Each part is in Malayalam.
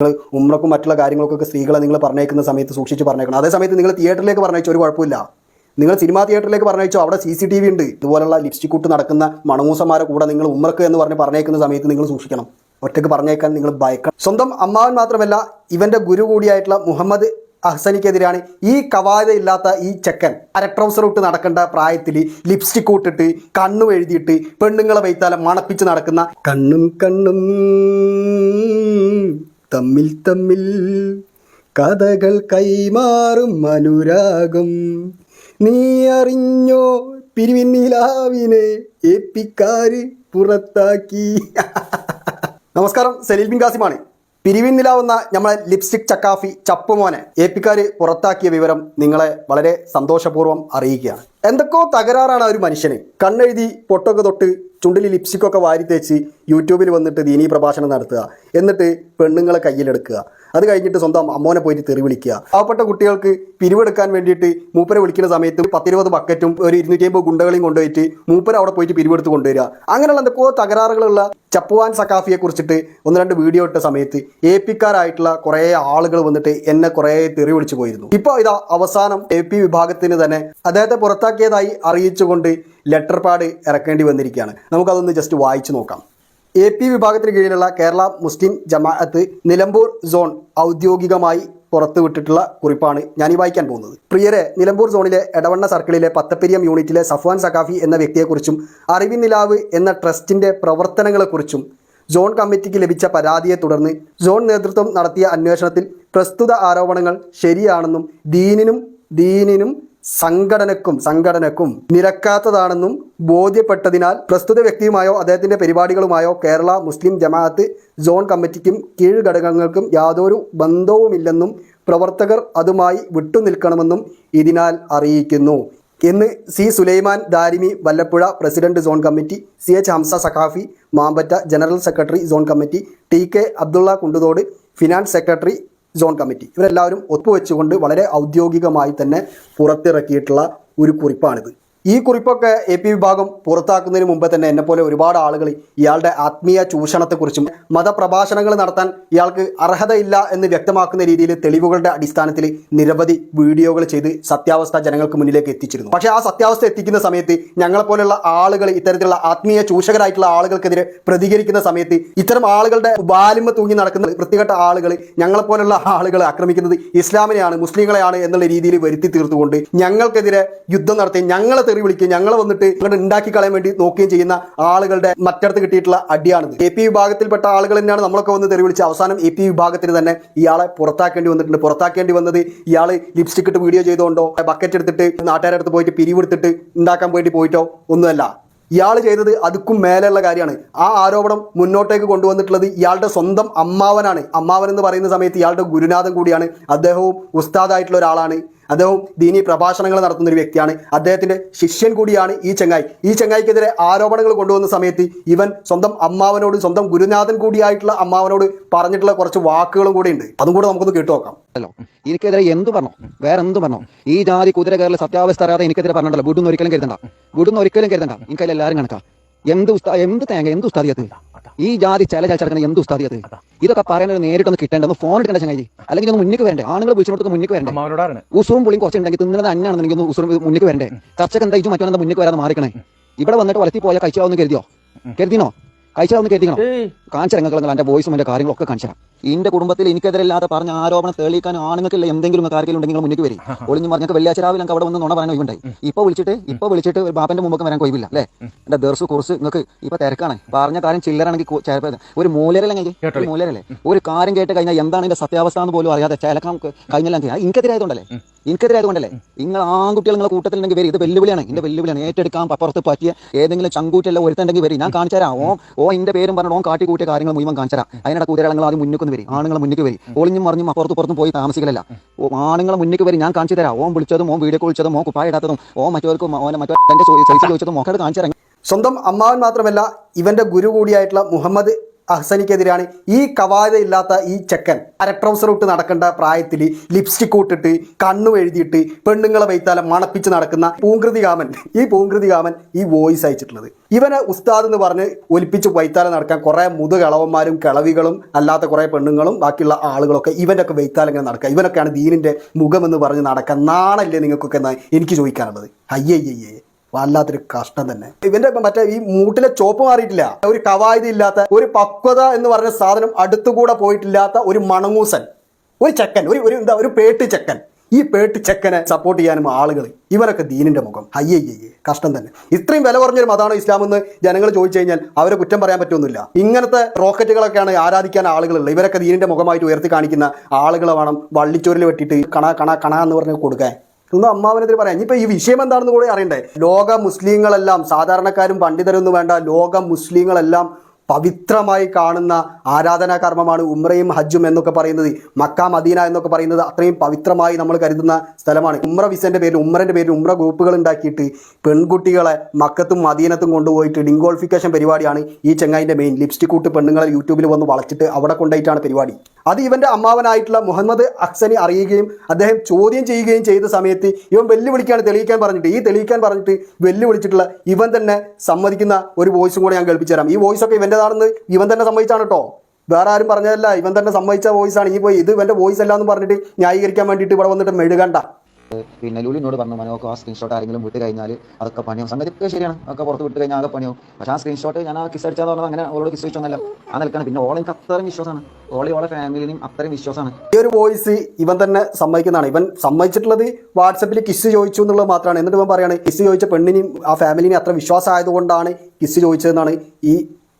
നിങ്ങൾ ഉമ്രക്കും മറ്റുള്ള കാര്യങ്ങൾക്കൊക്കെ സ്ത്രീകളെ നിങ്ങൾ പറഞ്ഞേക്കുന്ന സമയത്ത് സൂക്ഷിച്ച് പറഞ്ഞേക്കണം. അതേ സമയത്ത് നിങ്ങൾ തിയേറ്ററിലേക്ക് പറഞ്ഞയച്ചോ ഒരു കുഴപ്പമില്ല. നിങ്ങൾ സിനിമാ തിയേറ്ററിലേക്ക് പറഞ്ഞയച്ചോ? അവിടെ സി സി ടി വി ഉണ്ട്. ഇതുപോലുള്ള ലിപ്സ്റ്റിക് കൂട്ട് നടക്കുന്ന മണമൂസന്മാരെ കൂടെ നിങ്ങൾ ഉമ്രക്ക് എന്ന് പറഞ്ഞ് പറഞ്ഞേക്കുന്ന സമയത്ത് നിങ്ങൾ സൂക്ഷിക്കണം. ഒറ്റയ്ക്ക് പറഞ്ഞേക്കാൻ നിങ്ങൾ ഭയക്കണം. സ്വന്തം അമ്മാവൻ മാത്രമല്ല ഇവന്റെ ഗുരു കൂടിയായിട്ടുള്ള മുഹമ്മദ് അഹ്സനിക്കെതിരാണ് ഈ കവാത ഇല്ലാത്ത ഈ ചെക്കൻ. അര ട്രൗസർ ഇട്ട് നടക്കേണ്ട പ്രായത്തിൽ ലിപ്സ്റ്റിക് ഇട്ടിട്ട് കണ്ണു എഴുതിയിട്ട് പെണ്ണുങ്ങളെ വൈത്താലം മണപ്പിച്ച് നടക്കുന്ന കണ്ണും കണ്ണും തമ്മിൽ തമ്മിൽ കഥകൾ കൈമാറും അനുരാഗം. നീ അറിഞ്ഞോ പിരിവിന്നിലാവിനെ ഏപ്പിക്കാര് പുറത്താക്കി? നമസ്കാരം സലീൽ ബിൻ കാസിമാണ് പിരിവിന്നിലാവുന്ന നമ്മളെ ലിപ്സ്റ്റിക് ചക്കാഫി ചപ്പുമോനെ ഏപ്പിക്കാര് പുറത്താക്കിയ വിവരം നിങ്ങളെ വളരെ സന്തോഷപൂർവം അറിയിക്കുകയാണ്. എന്തൊക്കെയോ തകരാറാണ് ആ ഒരു മനുഷ്യന്. കണ്ണെഴുതി പൊട്ടൊക്കെ തൊട്ട് ചുണ്ടിൽ ലിപ്സ്റ്റിക്കൊക്കെ വാരി തേച്ച് യൂട്യൂബിൽ വന്നിട്ട് ദീനീ പ്രഭാഷണം നടത്തുക. എന്നിട്ട് പെണ്ണുങ്ങളെ കയ്യിലെടുക്കുക. അത് കഴിഞ്ഞിട്ട് സ്വന്തം അമ്മോനെ പോയിട്ട് തെറി വിളിക്കുക. പാവപ്പെട്ട കുട്ടികൾക്ക് പിരിവെടുക്കാൻ വേണ്ടിയിട്ട് മൂപ്പരെ വിളിക്കുന്ന സമയത്ത് പത്തിരുപത് ബക്കറ്റും ഒരു ഇരുന്നൂറ്റി അമ്പത് ഗുണ്ടകളെയും കൊണ്ടുപോയിട്ട് മൂപ്പര അവിടെ പോയിട്ട് പിരിവെടുത്ത് കൊണ്ടുവരിക. അങ്ങനെയുള്ള എന്തൊക്കെയോ തകരാറുകളുള്ള ചപ്പുവാൻ സക്കാഫിയെ കുറിച്ചിട്ട് ഒന്ന് രണ്ട് വീഡിയോ ഇട്ട സമയത്ത് എ പിക്കാരായിട്ടുള്ള കുറേ ആളുകൾ വന്നിട്ട് എന്നെ കുറേ തെറി വിളിച്ചു പോയിരുന്നു. ഇപ്പോൾ ഇതാ അവസാനം എ പി വിഭാഗത്തിന് തന്നെ അദ്ദേഹത്തെ പുറത്താക്കിയതായി അറിയിച്ചുകൊണ്ട് ലെറ്റർ പാഡ് ഇറക്കേണ്ടി വന്നിരിക്കുകയാണ്. നമുക്കതൊന്ന് ജസ്റ്റ് വായിച്ചു നോക്കാം. എ പി വിഭാഗത്തിന് കീഴിലുള്ള കേരള മുസ്ലിം ജമാഅത്ത് നിലമ്പൂർ സോൺ ഔദ്യോഗികമായി പുറത്തുവിട്ടിട്ടുള്ള കുറിപ്പാണ് ഞാൻ ഈ വായിക്കാൻ പോകുന്നത്. പ്രിയരെ നിലമ്പൂർ സോണിലെ എടവണ്ണ സർക്കിളിലെ പത്തപ്പെരിയം യൂണിറ്റിലെ സഫ്വാൻ സഖാഫി എന്ന വ്യക്തിയെക്കുറിച്ചും അറിവി നിലാവ് എന്ന ട്രസ്റ്റിന്റെ പ്രവർത്തനങ്ങളെക്കുറിച്ചും സോൺ കമ്മിറ്റിക്ക് ലഭിച്ച പരാതിയെ തുടർന്ന് സോൺ നേതൃത്വം നടത്തിയ അന്വേഷണത്തിൽ പ്രസ്തുത ആരോപണങ്ങൾ ശരിയാണെന്നും ദീനിനും ദീനിനും സംഘടനക്കും സംഘടനക്കും നിരക്കാത്തതാണെന്നും ബോധ്യപ്പെട്ടതിനാൽ പ്രസ്തുത വ്യക്തിയുമായോ അദ്ദേഹത്തിന്റെ പരിപാടികളുമായോ കേരള മുസ്ലിം ജമാഅത്ത് സോൺ കമ്മിറ്റിക്കും കീഴ്ഘടകങ്ങൾക്കും യാതൊരു ബന്ധവുമില്ലെന്നും പ്രവർത്തകർ അതുമായി വിട്ടുനിൽക്കണമെന്നും ഇതിനാൽ അറിയിക്കുന്നു. എന്ന് C. Sulaiman Darimi Vallapuzha president zone committee C. H. Hamza Saqafi Mampatta general secretary zone committee T. K. Abdulla Kunduthode finance secretary zone committee ഇവരെല്ലാവരും ഒപ്പുവെച്ചുകൊണ്ട് വളരെ ഔദ്യോഗികമായി തന്നെ പുറത്തിറക്കിയിട്ടുള്ള ഒരു കുറിപ്പാണിത്. ഈ കുറിപ്പൊക്കെ എ പി വിഭാഗം പുറത്താക്കുന്നതിന് മുമ്പ് തന്നെ എന്നെപ്പോലെ ഒരുപാട് ആളുകൾ ഇയാളുടെ ആത്മീയ ചൂഷണത്തെക്കുറിച്ചും മതപ്രഭാഷണങ്ങൾ നടത്താൻ ഇയാൾക്ക് അർഹതയില്ല എന്ന് വ്യക്തമാക്കുന്ന രീതിയിൽ തെളിവുകളുടെ അടിസ്ഥാനത്തിൽ നിരവധി വീഡിയോകൾ ചെയ്ത് സത്യാവസ്ഥ ജനങ്ങൾക്ക് മുന്നിലേക്ക് എത്തിച്ചിരുന്നു. പക്ഷേ ആ സത്യാവസ്ഥ എത്തിക്കുന്ന സമയത്ത് ഞങ്ങളെപ്പോലുള്ള ആളുകൾ ഇത്തരത്തിലുള്ള ആത്മീയ ചൂഷകരായിട്ടുള്ള ആളുകൾക്കെതിരെ പ്രതികരിക്കുന്ന സമയത്ത് ഇത്തരം ആളുകളുടെ ബാലിമ തൂങ്ങി നടക്കുന്ന വൃത്തികെട്ട ആളുകൾ ഞങ്ങളെപ്പോലുള്ള ആളുകളെ ആക്രമിക്കുന്നത് ഇസ്ലാമിനെയാണ് മുസ്ലിങ്ങളെയാണ് എന്നുള്ള രീതിയിൽ വരുത്തി തീർത്തുകൊണ്ട് ഞങ്ങൾക്കെതിരെ യുദ്ധം നടത്തി ഞങ്ങളെ തെറി വിളിക്കുകയും ഞങ്ങൾ വന്നിട്ട് ഇങ്ങോട്ട് ഉണ്ടാക്കി കളയാൻ വേണ്ടി നോക്കുകയും ചെയ്യുന്ന ആളുകളുടെ മറ്റടുത്ത് കിട്ടിയിട്ടുള്ള അടിയാണിത്. എ പി വിഭാഗത്തിൽപ്പെട്ട ആളുകൾ തന്നെയാണ് നമ്മളൊക്കെ വന്ന് തെറി വിളിച്ച് അവസാനം എ പി വിഭാഗത്തിന് തന്നെ ഇയാളെ പുറത്താക്കേണ്ടി വന്നിട്ടുണ്ട്. പുറത്താക്കേണ്ടി വന്നത് ഇയാൾ ലിപ്സ്റ്റിക് ഇട്ട് വീഡിയോ ചെയ്തുകൊണ്ടോ ബക്കറ്റ് എടുത്തിട്ട് നാട്ടുകാരുടെ അടുത്ത് പോയിട്ട് പിരിവെടുത്തിട്ട് ഉണ്ടാക്കാൻ വേണ്ടി പോയിട്ടോ ഒന്നുമല്ല. ഇയാൾ ചെയ്തത് അതുക്കും മേലെയുള്ള കാര്യമാണ്. ആ ആരോപണം മുന്നോട്ടേക്ക് കൊണ്ടുവന്നിട്ടുള്ളത് ഇയാളുടെ സ്വന്തം അമ്മാവനാണ്. അമ്മാവൻ എന്ന് പറയുന്ന സമയത്ത് ഇയാളുടെ ഗുരുനാഥൻ കൂടിയാണ്. അദ്ദേഹവും ഉസ്താദായിട്ടുള്ള ഒരാളാണ്. അദ്ദേഹം ദീനി പ്രഭാഷണങ്ങൾ നടത്തുന്ന ഒരു വ്യക്തിയാണ്. അദ്ദേഹത്തിന്റെ ശിഷ്യൻ കൂടിയാണ് ഈ ചെങ്ങായി. ഈ ചെങ്ങായിക്കെതിരെ ആരോപണങ്ങൾ കൊണ്ടുവന്ന സമയത്ത് ഇവൻ സ്വന്തം അമ്മാവനോട് സ്വന്തം ഗുരുനാഥൻ കൂടിയായിട്ടുള്ള അമ്മാവനോട് പറഞ്ഞിട്ടുള്ള കുറച്ച് വാക്കുകളും കൂടെ ഉണ്ട്. അതും കൂടെ നമുക്കൊന്ന് കേട്ടു നോക്കാം. അല്ലോ എനിക്കെതിരെ എന്ത് പറഞ്ഞു? വേറെ എന്ത് പറഞ്ഞു? ഈ ജാതി കുതിര കയറൽ സത്യാവസ്ഥ അറിയാതെ എനിക്കെതിരെ പറഞ്ഞിട്ടല്ലോ വീടുന്ന് ഒരിക്കലും കരുതണ്ട. വീടുന്ന് ഒരിക്കലും കരുതണ്ട. എനിക്കതിൽ എല്ലാവരും കണക്കാ. എന്ത് ഉസ്താ എന്ത് തേങ്ങ എന്ത് ഉസ്താദിയത് ഈ ജാതി ചില ചടക്കുന്ന എന്ത് ഉസ്താദിയത് ഇതൊക്കെ പറയുന്നത് നേരിട്ടൊന്ന് കിട്ടേണ്ട ഫോൺ എടുക്കേണ്ട ചങ്ങായി അല്ലെങ്കിൽ ഒന്ന് മുന്നിക്ക് വരണ്ടേ? ആണുങ്ങൾ വിളിച്ചിടത്ത് മുന്നിക്ക് വരണ്ടേ? ഉസുറും പുളിയും കുറച്ചുണ്ടെങ്കിൽ തിന്നുന്നത് അന്നാണെന്നുണ്ടെങ്കിൽ ഒന്ന് ഉസുറും മുന്നിക്ക് വരണ്ടേ? ചർച്ചക്ക് എന്താ ഇച്ചു മറ്റൊന്നും മുന്നിക്ക് വരാതെ മാറിക്കണേ? ഇവിടെ വന്നിട്ട് വളർത്തി പോയാൽ കഴിച്ചാവുന്ന കരുതിയോ? കരുതിനോ? കഴിച്ചാവുന്ന കരുതിക്കണോ കാണിച്ചിറങ്ങുകൾ എന്റെ വോയിസും എന്റെ കാര്യങ്ങളൊക്കെ കാണിച്ചാൽ എന്റെ കുടുംബത്തിൽ എനിക്കെതിരല്ലാതെ പറഞ്ഞ ആരോപണം തെളിയിക്കാൻ ആണുങ്ങൾക്കില്ല എന്തെങ്കിലും കാര്യങ്ങൾ ഉണ്ടെങ്കിൽ നിങ്ങൾ മുന്നിൽ വരും. ഒളിഞ്ഞു പറഞ്ഞ വെള്ളിയാഴ്ച രാവിലെ അവിടെ വന്ന് നുണ പറയാൻ ഒഴിവുണ്ടായി. ഇപ്പൊ വിളിച്ചിട്ട് ഇപ്പൊ വിളിച്ചിട്ട് ഒരു ബാപ്പന്റെ മുമ്പൊക്കെ വരാൻ കൊയ്വില്ല അല്ലേ? എന്റെ ദർസ് കുറിച്ച് നിങ്ങൾക്ക് ഇപ്പൊ തിരക്കാണ്. പറഞ്ഞ കാര്യം ചില്ലറാണെങ്കിൽ കു- ഒരു മൂലരല്ലേ ഒരു മൂലരല്ലേ? ഒരു കാര്യം കേട്ട് കഴിഞ്ഞാൽ എന്താണ് എന്റെ സത്യാവസ്ഥ എന്ന് പോലും അറിയാതെ ചിലക്കാൻ കഴിഞ്ഞെല്ലാം എനിക്കെതിരായതുകൊണ്ടല്ലേ? എനിക്കെതിരായതുകൊണ്ടല്ലേ? നിങ്ങൾ ആൺകുട്ടികൾ നിങ്ങളെ കൂട്ടത്തിലുണ്ടെങ്കിൽ വരും. ഇത് വെല്ലുവിളിയാണ്. ഇതിന്റെ വെല്ലുവിളിയാണ്. ഏറ്റെടുക്കാൻ അപ്പുറത്ത് പറ്റിയ ഏതെങ്കിലും ചങ്കൂറ്റെല്ലാം ഒരുത്തുണ്ടെങ്കിൽ വരും. ഞാൻ കാണിച്ചുതരാം ഓ ഓ എന്റെ പേരും പറഞ്ഞു ഓൻ കാട്ടി കൂട്ടിയ കാര്യങ്ങൾ മുഴുവൻ കാണിച്ചുതരാം അതിനിടെ കുതിരകൾ ആദ്യം മുന്നിൽ വരും. ആണുങ്ങളെ മുന്നിൽ വരും. ഒളിഞ്ഞും മറിഞ്ഞും അപ്പുറത്ത് പുറത്തും പോയി താമസിക്കലല്ല. ഓ ആണുങ്ങളെ മുന്നിൽ വരും. ഞാൻ കാണിച്ചു തരാം. ഓം വിളിച്ചതും ഓം വീഡിയോ വിളിച്ചതും ഓ കുപ്പായ ഇടാത്തതും ഓ മറ്റവർക്കും ഓനെ മറ്റോ എന്റെ സൈസ് ചോദിച്ചതും ഒക്കെ കാണിച്ചു സ്വന്തം അമ്മാവൻ മാത്രമല്ല ഇവന്റെ ഗുരു കൂടിയായിട്ടുള്ള മുഹമ്മദ് അഹ്സനിക്കെതിരെയാണ് ഈ കവായത ഇല്ലാത്ത ഈ ചെക്കൻ അര ട്രൗസർ ഇട്ട് നടക്കേണ്ട പ്രായത്തിൽ ലിപ്സ്റ്റിക് ഇട്ടിട്ട് കണ്ണു എഴുതിയിട്ട് പെണ്ണുങ്ങളെ വൈത്താലം മണപ്പിച്ച് നടക്കുന്ന പൂങ്കൃതി കാമൻ ഈ പൂങ്കൃതി കാമൻ ഈ വോയിസ് അയച്ചിട്ടുള്ളത്. ഇവനെ ഉസ്താദ് എന്ന് പറഞ്ഞ് ഒലിപ്പിച്ച് വൈത്താലം നടക്കാൻ കുറേ മുതുകിളവന്മാരും കിളവികളും അല്ലാത്ത കുറേ പെണ്ണുങ്ങളും ബാക്കിയുള്ള ആളുകളൊക്കെ ഇവന്റെ ഒക്കെ വൈത്താലം ഇങ്ങനെ നടക്കുക. ഇവനൊക്കെയാണ് ദീനിന്റെ മുഖമെന്ന് പറഞ്ഞ് നടക്കാൻ നാണല്ലേ നിങ്ങൾക്കൊക്കെ എന്നാണ് എനിക്ക് ചോദിക്കാനുള്ളത്? അയ്യയ്യയ്യേ. വല്ലാത്തൊരു കഷ്ടം തന്നെ. ഇവന്റെ മറ്റേ ഈ മൂട്ടിലെ ചോപ്പ് മാറിയിട്ടില്ല. ഒരു കവായത ഇല്ലാത്ത ഒരു പക്വത എന്ന് പറഞ്ഞ സാധനം അടുത്തുകൂടെ പോയിട്ടില്ലാത്ത ഒരു മണങ്ങൂസൻ ഒരു ചെക്കൻ ഒരു ഒരു എന്താ ഒരു പേട്ട് ചെക്കൻ. ഈ പേട്ട് ചെക്കനെ സപ്പോർട്ട് ചെയ്യാനും ആളുകൾ ഇവരൊക്കെ ദീനിന്റെ മുഖം. അയ്യയ്യേ കഷ്ടം തന്നെ. ഇത്രയും വില കുറഞ്ഞൊരു മതമാണ് ഇസ്ലാം എന്ന് ജനങ്ങൾ ചോദിച്ചു കഴിഞ്ഞാൽ അവരെ കുറ്റം പറയാൻ പറ്റൊന്നുമില്ല. ഇങ്ങനത്തെ റോക്കറ്റുകളൊക്കെയാണ് ആരാധിക്കാൻ ആളുകളുള്ളത്. ഇവരൊക്കെ ദീനിന്റെ മുഖമായിട്ട് ഉയർത്തി കാണിക്കുന്ന ആളുകളെ വേണം വള്ളിച്ചോരിൽ വെട്ടിയിട്ട് കണ കണ കണ എന്ന് പറഞ്ഞ് കൊടുക്കാൻ. ഒന്ന് അമ്മാവനെതിരെ പറയാം. ഇനിയിപ്പോൾ ഈ വിഷയം എന്താണെന്ന് കൂടെ അറിയണ്ടേ? ലോക മുസ്ലിങ്ങളെല്ലാം സാധാരണക്കാരും പണ്ഡിതരൊന്നും വേണ്ട ലോക മുസ്ലിങ്ങളെല്ലാം പവിത്രമായി കാണുന്ന ആരാധനാ കർമ്മമാണ് ഉമ്രയും ഹജ്ജും എന്നൊക്കെ പറയുന്നത് മക്ക മദീന എന്നൊക്കെ പറയുന്നത് അത്രയും പവിത്രമായി നമ്മൾ കരുതുന്ന സ്ഥലമാണ്. ഉമ്ര വിസന്റെ പേരിൽ ഉമ്രന്റെ പേരിൽ ഉമ്ര ഗ്രൂപ്പുകൾ ഉണ്ടാക്കിയിട്ട് പെൺകുട്ടികളെ മക്കത്തും മദീനത്തും കൊണ്ടുപോയിട്ട് ഡിങ്കോൾഫിക്കേഷൻ പരിപാടിയാണ് ഈ ചെങ്ങായിന്റെ മെയിൻ ലിപ്സ്റ്റിക് കൂട്ട് പെണ്ണുങ്ങളെ യൂട്യൂബിൽ വന്ന് വളച്ചിട്ട് അവിടെ കൊണ്ടുപോയിട്ടാണ് പരിപാടി. അത് ഇവന്റെ അമ്മാവനായിട്ടുള്ള മുഹമ്മദ് അക്സനെ അറിയുകയും അദ്ദേഹം ചോദ്യം ചെയ്യുകയും ചെയ്ത സമയത്ത് ഇവൻ വെല്ലുവിളിക്കാണ് തെളിയിക്കാൻ പറഞ്ഞിട്ട്. ഈ തെളിയിക്കാൻ പറഞ്ഞിട്ട് വെല്ലുവിളിച്ചിട്ടുള്ള ഇവൻ തന്നെ സമ്മതിക്കുന്ന ഒരു വോയിസും കൂടെ ഞാൻ കേൾപ്പിച്ചു തരാം. ഈ വോയിസ് ഒക്കെ ഇവന്റെതാണെന്ന് ഇവൻ തന്നെ സമ്മതിച്ചാണ് കേട്ടോ. വേറെ ആരും പറഞ്ഞതല്ല. ഇവൻ തന്നെ സമ്മതിച്ച വോയിസാണ്. ഈ പോയി ഇത് ഇവന്റെ വോയിസ് അല്ല എന്ന് പറഞ്ഞിട്ട് ന്യായീകരിക്കാൻ വേണ്ടിയിട്ട് ഇവിടെ വന്നിട്ട് മെഴുകണ്ട. പിന്നെ ലുലിനോട് പറഞ്ഞു മനോക്ക് ആ സ്ക്രീൻഷോട്ട് ആരെങ്കിലും വിട്ട് കഴിഞ്ഞാൽ അതൊക്കെ പണിയാവും. സംഗതി ഒക്കെ ശരിയാണ് അതൊക്കെ പുറത്ത് വിട്ട് കഴിഞ്ഞാൽ ആകെ പണിയാവും. പക്ഷേ ആ സ്ക്രീൻഷോട്ട് ഞാൻ ആ കിസ് അടിച്ചാന്ന് പറഞ്ഞത് അങ്ങനെ അവളോട് കിസ് വെച്ചൊന്നല്ല ആ നിൽക്കണം പിന്നെ ഓളെ എനിക്ക് അത്രയും വിശ്വാസമാണ്. ഓളി ഓളെ ഫാമിലിനും അത്രയും വിശ്വാസമാണ്. ഈ ഒരു വോയിസ് ഇവൻ തന്നെ സമ്മതിക്കുന്നതാണ്. ഇവൻ സമ്മതിച്ചിട്ടുള്ളത് വാട്സപ്പിൽ കിസ് ചോദിച്ചു എന്നുള്ളത് മാത്രമാണ്. എന്നിട്ട് ഇവൻ പറയുകയാണ് കിസ് ചോദിച്ച പെണ്ണിനെയും ആ ഫാമിലിനെയും അത്ര വിശ്വാസമായതുകൊണ്ടാണ് കിസ് ചോദിച്ചതെന്നാണ് ഈ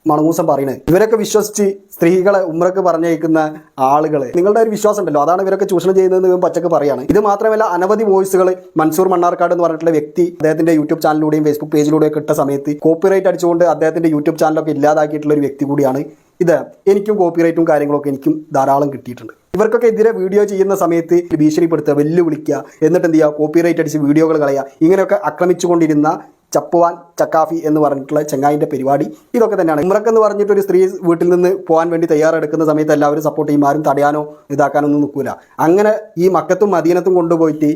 മണമൂസം പറയുന്നത്. ഇവരൊക്കെ വിശ്വസിച്ച് സ്ത്രീകളെ ഉമ്രക്ക് പറഞ്ഞയക്കുന്ന ആളുകൾ നിങ്ങളുടെ ഒരു വിശ്വാസം ഉണ്ടല്ലോ. അതാണ് ഇവരൊക്കെ ചൂഷണം ചെയ്യുന്നതെന്ന് ഇവൻ പച്ചക്ക് പറയാണ്. ഇത് മാത്രമല്ല അനവധി വോയിസുകൾ മൻസൂർ മണ്ണാർക്കാട് എന്ന് പറഞ്ഞിട്ടുള്ള വ്യക്തി അദ്ദേഹത്തിന്റെ യൂട്യൂബ് ചാനലിലൂടെയും ഫേസ്ബുക്ക് പേജിലൂടെയും ഇട്ട സമയത്ത് കോപ്പിറൈറ്റ് അടിച്ചുകൊണ്ട് അദ്ദേഹത്തിന്റെ യൂട്യൂബ് ചാനലൊക്കെ ഇല്ലാതാക്കിയിട്ടുള്ള ഒരു വ്യക്തി കൂടിയാണ് ഇത്. എനിക്കും കോപ്പിറൈറ്റും കാര്യങ്ങളൊക്കെ എനിക്കും ധാരാളം കിട്ടിയിട്ടുണ്ട്. ഇവർക്കൊക്കെ എതിരെ വീഡിയോ ചെയ്യുന്ന സമയത്ത് ഭീഷണിപ്പെടുത്തുക വെല്ലുവിളിക്കുക എന്നിട്ട് എന്ത് ചെയ്യുക? കോപ്പിറൈറ്റ് അടിച്ച് വീഡിയോകൾ കളയുക. ഇങ്ങനെയൊക്കെ ആക്രമിച്ചുകൊണ്ടിരുന്ന ചപ്പുവാൻ ചക്കാഫി എന്ന് പറഞ്ഞിട്ടുള്ള ചെങ്ങായിന്റെ പരിപാടി. ഇതൊക്കെ തന്നെയാണ്. ഇമ്രക്ക് എന്ന് പറഞ്ഞിട്ട് ഒരു സ്ത്രീ വീട്ടിൽ നിന്ന് പോകാൻ വേണ്ടി തയ്യാറെടുക്കുന്ന സമയത്ത് എല്ലാവരും സപ്പോർട്ട് ചെയ്യും. ആരും തടയാനോ ഇതാക്കാനോ ഒന്നും നിൽക്കില്ല അങ്ങനെ ഈ മക്കത്തും മദീനത്തും കൊണ്ടുപോയിട്ട്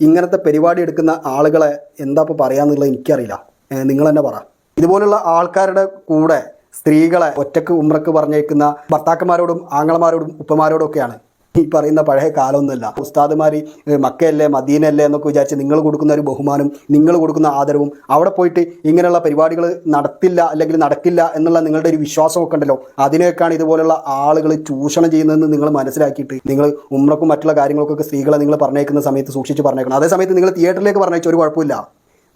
ഇങ്ങനത്തെ പരിപാടി എടുക്കുന്ന ആളുകളെ എന്താ ഇപ്പോൾ പറയാന്നുള്ളത് എനിക്കറിയില്ല. നിങ്ങൾ തന്നെ പറ. ഇതുപോലുള്ള ആൾക്കാരുടെ കൂടെ സ്ത്രീകളെ ഒറ്റയ്ക്ക് ഉമ്രക്ക് പറഞ്ഞേക്കുന്ന ഭർത്താക്കന്മാരോടും ആങ്ങളമാരോടും ഉപ്പമാരോടും ഒക്കെയാണ് ഈ പറയുന്ന പഴയ കാലമൊന്നുമല്ല. ഉസ്താദുമാർ മക്കയല്ലേ മദീനല്ലേ എന്നൊക്കെ വിചാരിച്ച് നിങ്ങൾ കൊടുക്കുന്ന ഒരു ബഹുമാനം നിങ്ങൾ കൊടുക്കുന്ന ആദരവും അവിടെ പോയിട്ട് ഇങ്ങനെയുള്ള പരിപാടികൾ നടത്തില്ല അല്ലെങ്കിൽ നടക്കില്ല എന്നുള്ള നിങ്ങളുടെ ഒരു വിശ്വാസമൊക്കെ ഉണ്ടല്ലോ. അതിനെയൊക്കെയാണ് ഇതുപോലുള്ള ആളുകൾ ചൂഷണം ചെയ്യുന്നതെന്ന് നിങ്ങൾ മനസ്സിലാക്കിയിട്ട് നിങ്ങൾ ഉമ്രക്കും മറ്റുള്ള കാര്യങ്ങൾക്കൊക്കെ സ്ത്രീകളെ നിങ്ങൾ പറഞ്ഞേക്കുന്ന സമയത്ത് സൂക്ഷിച്ച് പറഞ്ഞേക്കണം. അതേ സമയത്ത് നിങ്ങൾ തിയേറ്ററിലേക്ക് പറഞ്ഞേച്ച ഒരു കുഴപ്പമില്ല.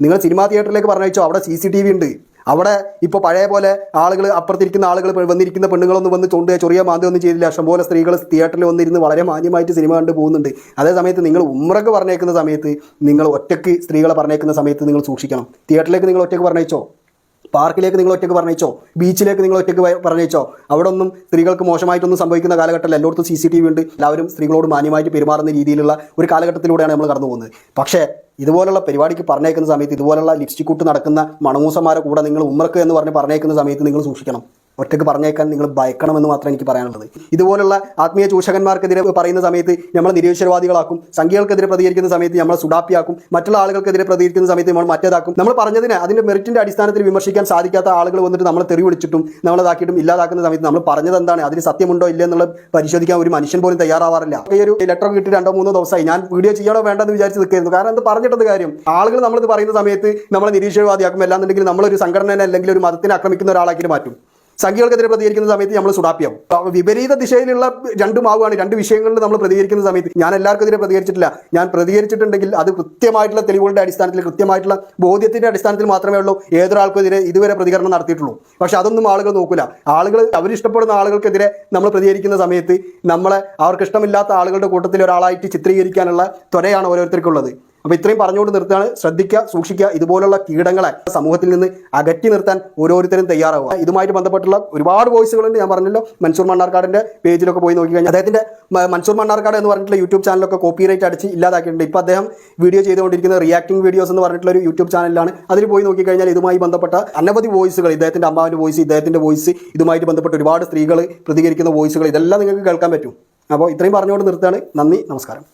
നിങ്ങൾ സിനിമാ തിയേറ്ററിലേക്ക് പറഞ്ഞയച്ചോ? അവിടെ സി സി ടി വി ഉണ്ട്. അവിടെ ഇപ്പോൾ പഴയ പോലെ ആളുകൾ അപ്പുറത്തിരിക്കുന്ന ആളുകൾ ഇപ്പൊ വന്നിരിക്കുന്ന പെണ്ണുങ്ങളൊന്നും വന്ന് ചൊണ്ടുക ചെറിയ മാന്തി ഒന്നും ചെയ്തില്ല. ഇഷ്ടംപോലെ സ്ത്രീകൾ തിയേറ്ററിൽ വന്നിരുന്ന് വളരെ മാന്യമായിട്ട് സിനിമ കണ്ട് പോകുന്നുണ്ട്. അതേ സമയത്ത് നിങ്ങൾ ഉമ്രക്ക് പറഞ്ഞേക്കുന്ന സമയത്ത് നിങ്ങൾ ഒറ്റയ്ക്ക് സ്ത്രീകളെ പറഞ്ഞേക്കുന്ന സമയത്ത് നിങ്ങൾ സൂക്ഷിക്കണം. തിയേറ്ററിലേക്ക് നിങ്ങൾ ഒറ്റയ്ക്ക് പറഞ്ഞയച്ചോ? പാർക്കിലേക്ക് നിങ്ങൾ ഒറ്റയ്ക്ക് പറഞ്ഞയച്ചോ? ബീച്ചിലേക്ക് നിങ്ങൾ ഒറ്റയ്ക്ക് പറഞ്ഞേച്ചോ അവിടെ ഒന്നും സ്ത്രീകൾക്ക് മോശമായിട്ടൊന്നും സംഭവിക്കുന്ന കാലഘട്ടമല്ല. എല്ലായിടത്തും സി സി ടി വി ഉണ്ട്. എല്ലാവരും സ്ത്രീകളോട് മാന്യമായിട്ട് പെരുമാറുന്ന രീതിയിലുള്ള ഒരു കാലഘട്ടത്തിലൂടെയാണ് നമ്മൾ കടന്നു പോകുന്നത് പക്ഷേ ഇതുപോലുള്ള പരിപാടിക്ക് പറഞ്ഞേക്കുന്ന സമയത്ത് ഇതുപോലുള്ള ലിപ്സ്റ്റിക് കൂട്ട് നടക്കുന്ന മണമൂസന്മാരെ കൂടെ നിങ്ങൾ ഉമ്മർക്ക് എന്ന് പറഞ്ഞ് പറഞ്ഞേക്കുന്ന സമയത്ത് നിങ്ങൾ സൂക്ഷിക്കണം. ഒറ്റയ്ക്ക് പറഞ്ഞേക്കാൻ നിങ്ങൾ ഭയക്കണമെന്ന് മാത്രം എനിക്ക് പറയാനുള്ളത്. ഇതുപോലുള്ള ആത്മീയ ചൂഷകന്മാർക്കെതിരെ പറയുന്ന സമയത്ത് നമ്മൾ നിരീശ്വരവാദികളാക്കും സംഖ്യകൾക്കെതിരെ പ്രതികരിക്കുന്ന സമയത്ത് നമ്മൾ സുഡാപ്പിയാക്കും മറ്റുള്ള ആളുകൾക്കെതിരെ പ്രതികരിക്കുന്ന സമയത്ത് നമ്മൾ മറ്റേതാക്കും. നമ്മൾ പറഞ്ഞതിന് അതിന്റെ മെറിറ്റിന്റെ അടിസ്ഥാനത്തിൽ വിമർശിക്കാൻ സാധിക്കാത്ത ആളുകൾ വന്നിട്ട് നമ്മൾ തെറി വിളിച്ചിട്ടും നമ്മളതാക്കിയിട്ടും ഇല്ലാതാക്കുന്ന സമയത്ത് നമ്മൾ പറഞ്ഞത് എന്താണ്? അതിന് സത്യമുണ്ടോ ഇല്ല എന്നുള്ളത് പരിശോധിക്കാൻ ഒരു മനുഷ്യൻ പോലും തയ്യാറാവാറില്ല. ഈ ഒരു ലെറ്റർ കിട്ടി രണ്ടോ മൂന്നോ ദിവസമായി. ഞാൻ വീഡിയോ ചെയ്യണോ വേണ്ടെന്ന് വിചാരിച്ച് നിൽക്കായിരുന്നു കാരണം എന്ത് പറഞ്ഞിട്ടത് കാര്യം. ആളുകൾ നമ്മളിത് പറയുന്ന സമയത്ത് നമ്മളെ നിരീക്ഷണവാദിയാക്കും അല്ലാന്നുണ്ടെങ്കിൽ നമ്മളൊരു സംഘടന അല്ലെങ്കിൽ ഒരു മതത്തിനെ ആക്രമിക്കുന്ന ഒരാളാക്കി മാറ്റും. സംഖ്യകൾക്കെതിരെ പ്രതികരിക്കുന്ന സമയത്ത് നമ്മൾ അപ്പൊ വിപരീത ദിശയിലുള്ള രണ്ട് മാവാണ് രണ്ട് വിഷയങ്ങളിൽ നമ്മൾ പ്രതികരിക്കുന്ന സമയത്ത്. ഞാൻ എല്ലാവർക്കെതിരെ പ്രതികരിച്ചിട്ടില്ല. ഞാൻ പ്രതികരിച്ചിട്ടുണ്ടെങ്കിൽ അത് കൃത്യമായിട്ടുള്ള തെളിവുകളുടെ അടിസ്ഥാനത്തിൽ കൃത്യമായിട്ടുള്ള ബോധ്യത്തിന്റെ അടിസ്ഥാനത്തിൽ മാത്രമേ ഉള്ളൂ. ഏതൊരാൾക്കെതിരെ ഇതുവരെ പ്രതികരണം നടത്തിയിട്ടുള്ളൂ. പക്ഷെ അതൊന്നും ആളുകൾ നോക്കില്ല ആളുകൾ അവരിഷ്ടപ്പെടുന്ന ആളുകൾക്കെതിരെ നമ്മൾ പ്രതികരിക്കുന്ന സമയത്ത് നമ്മളെ അവർക്ക് ഇഷ്ടമില്ലാത്ത ആളുകളുടെ കൂട്ടത്തിൽ ഒരാളായിട്ട് ചിത്രീകരിക്കാനുള്ള ത്വരയാണ് ഓരോരുത്തർക്കുള്ളത്. അപ്പോൾ ഇത്രയും പറഞ്ഞുകൊണ്ട് നിർത്തുകയാണ്. ശ്രദ്ധിക്കുക സൂക്ഷിക്കുക. ഇതുപോലുള്ള കീടങ്ങളെ സമൂഹത്തിൽ നിന്ന് അകറ്റി നിർത്താൻ ഓരോരുത്തരും തയ്യാറാവുക. ഇതുമായിട്ട് ബന്ധപ്പെട്ടുള്ള ഒരുപാട് വോയിസുകളുണ്ട് ഞാൻ പറഞ്ഞല്ലോ മൻസൂർ മണ്ണാർക്കാടിന്റെ പേജിലൊക്കെ പോയി നോക്കി കഴിഞ്ഞാൽ അദ്ദേഹത്തിന്റെ മൻസൂർ മണ്ണാർക്കാട് എന്ന് പറഞ്ഞിട്ടുള്ള യൂട്യൂബ് ചാനലൊക്കെ കോപ്പി റൈറ്റ് അടിച്ച് ഇല്ലാതാക്കിയിട്ടുണ്ട്. ഇപ്പോൾ അദ്ദേഹം വീഡിയോ ചെയ്തുകൊണ്ടിരിക്കുന്ന റിയാക്ടിംഗ് വീഡിയോസ് എന്ന് പറഞ്ഞിട്ടുള്ള ഒരു യൂട്യൂബ് ചാനലാണ് അതിൽ പോയി നോക്കിക്കഴിഞ്ഞാൽ ഇതുമായി ബന്ധപ്പെട്ട അനവധി വോയിസുകൾ ഇദ്ദേഹത്തിന്റെ അമ്മാവിന്റെ വോയിസ് ഇദ്ദേഹത്തിന്റെ വോയിസ് ഇതുമായിട്ട് ബന്ധപ്പെട്ട് ഒരുപാട് സ്ത്രീകൾ പ്രതികരിക്കുന്ന വോയിസുകൾ ഇതെല്ലാം നിങ്ങൾക്ക് കേൾക്കാൻ പറ്റും. അപ്പോൾ ഇത്രയും പറഞ്ഞുകൊണ്ട് നിർത്തുകയാണ്. നന്ദി നമസ്കാരം.